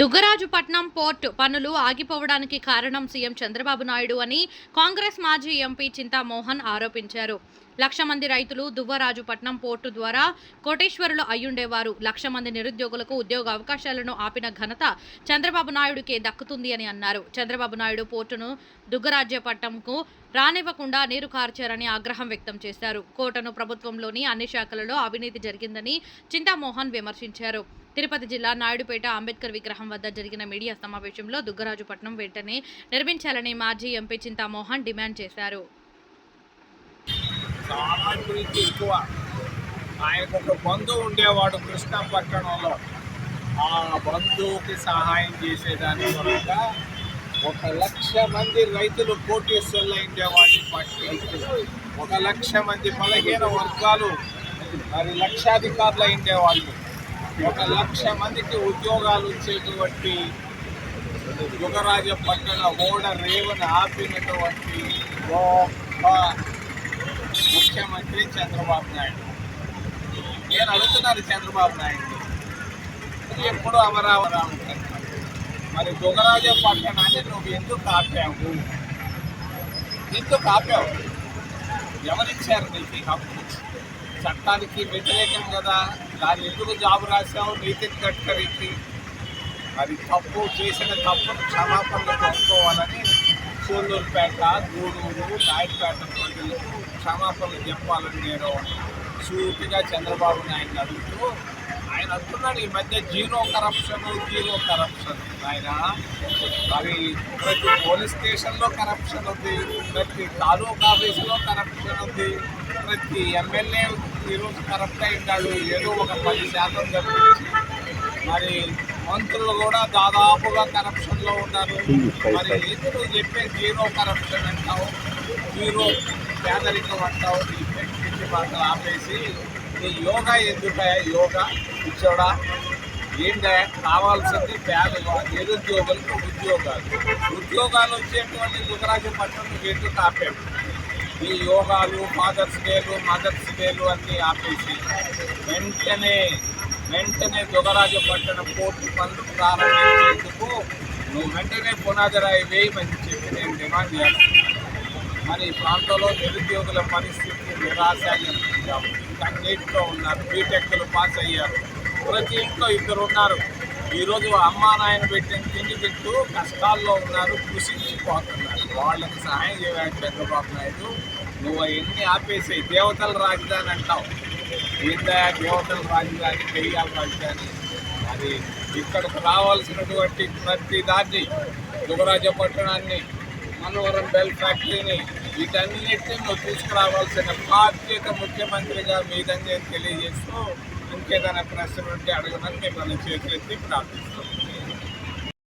Duggarajupatnam port పనులు ఆగిపోవడానికి కారణం CM Chandrababu Naidu అని కాంగ్రెస్ మాజీ ఎంపీ చింతామోహన్ ఆరోపించారు. లక్ష మంది రైతులు దువ్వరాజుపట్నం పోర్టు ద్వారా కోటేశ్వరులు అయ్యుండేవారు. లక్ష మంది నిరుద్యోగులకు ఉద్యోగ అవకాశాలను ఆపిన ఘనత చంద్రబాబు నాయుడుకే దక్కుతుంది అని అన్నారు. చంద్రబాబు నాయుడు పోర్టును దుగ్గరాజ్యపట్నంకు రానివ్వకుండా నీరు కార్చారని ఆగ్రహం వ్యక్తం చేశారు. కోటను ప్రభుత్వంలోని అన్ని శాఖలలో అవినీతి జరిగిందని చింతామోహన్ విమర్శించారు. తిరుపతి జిల్లా నాయుడుపేట అంబేద్కర్ విగ్రహం వద్ద జరిగిన మీడియా సమావేశంలో దుగ్గరాజుపట్నం వెంటనే నిర్మించాలని మాజీ ఎంపీ చింతామోహన్ డిమాండ్ చేశారు. ఎక్కువ. ఆయనకు ఒక బంధువు ఉండేవాడు కృష్ణపట్టణంలో ఆ బంధువుకి సహాయం చేసేదాని వల్ల ఒక లక్ష మంది రైతులు కోటీశ్వర్లు ఉండేవాడిని పట్టి. ఒక లక్ష మంది బలహీన వర్గాలు మరి లక్షాధికారులు ఉండేవాళ్ళు ఒక లక్ష మందికి ఉద్యోగాలు వచ్చేటువంటి యుగరాజ పట్టణ ఓడ రేవుని ఆపినటువంటి గొప్ప ముఖ్యమంత్రి చంద్రబాబు నాయుడు. నేను అడుగుతున్నాను చంద్రబాబు నాయుడు నువ్వు ఎప్పుడు అమరావతి మరి యుగరాజ పట్టణాన్ని నువ్వు ఎందుకు ఆపావు? ఎందుకు ఆపావు? ఎవరిచ్చారు నీకు హక్కు? చట్టానికి వ్యతిరేకం కదా. దాన్ని ఎందుకు జాబు రాశావు? నితిన్ గడ్కరీకి అది తప్పు చేసిన తప్పును క్షమాపణలు కోరుకోవాలని సూళ్ళూరుపేట గూడూరు నాయుడుపేట ప్రజలకు క్షమాపణలు చెప్పాలని నేను సూటిగా చంద్రబాబు నాయుడు అడుగుతూ ఆయన అంటున్నాడు ఈ మధ్య జీరో కరప్షన్ జీరో కరప్షన్ ఆయన. మరి ప్రతి పోలీస్ స్టేషన్లో కరప్షన్ ఉంది ప్రతి తాలూకా ఆఫీసులో కరప్షన్ ఉంది ప్రతి ఎమ్మెల్యే ఈరోజు కరప్ట్ అయింటాడు ఏదో ఒక పది శాతం తప్పించి మరి మంత్రులు కూడా దాదాపుగా కరప్షన్లో ఉన్నారు. మరి ఎందుకు చెప్పే జీరో కరప్షన్ అంటావు? జీరో పేదరికం అంటావు? నీ మాటలు ఆపేసి యోగా ఎందుకు యోగా ఇచ్చోడా ఏంటంటే కావాల్సింది పేదలు నిరుద్యోగులకు ఉద్యోగాలు ఉద్యోగాలు. వచ్చేటువంటి గుజరాజు పట్టణం ఎందుకు ఆపాడు ఈ యోగాలు ఫాదర్స్ డేలు మదర్స్ డేలు అన్నీ ఆపేసి వెంటనే వెంటనే దుగరాజు పట్టణ కోర్టు పనులు ప్రారంభించేందుకు నువ్వు వెంటనే పునాది రాయి వేయమని చెప్పి నేను డిమాండ్ చేస్తున్నాను. మరి ఈ ప్రాంతంలో నిరుద్యోగుల పరిస్థితి నిరాశగా అన్నింటిలో ఉన్నారు. బీటెక్లు పాస్ అయ్యారు. ప్రతి ఇంట్లో ఇద్దరు ఉన్నారు. ఈరోజు అమ్మా నాయన పెట్టిన తిండి తింటూ కష్టాల్లో ఉన్నారు. కృషించిపోతున్నారు. వాళ్ళకి సహాయం చేయాలి చంద్రబాబు నాయుడు నువ్వు ఎన్ని ఆపేసి దేవతల రాజధాని అంటావు. ఏందా దేవతల రాజధాని? దెయ్యాల రాజధాని. అది ఇక్కడికి రావాల్సినటువంటి ప్రతి దాన్ని యువరాజ పట్టణాన్ని మనోహరం బెల్ ఫ్యాక్టరీని వీటన్నిటిని నువ్వు తీసుకురావాల్సిన బాధ్యత ముఖ్యమంత్రిగా మీదని నేను తెలియజేస్తూ ఇంకేదైనా ప్రశ్నలు ఉంటే అడగమని మిమ్మల్ని చేతులెత్తి ప్రార్థిస్తాం.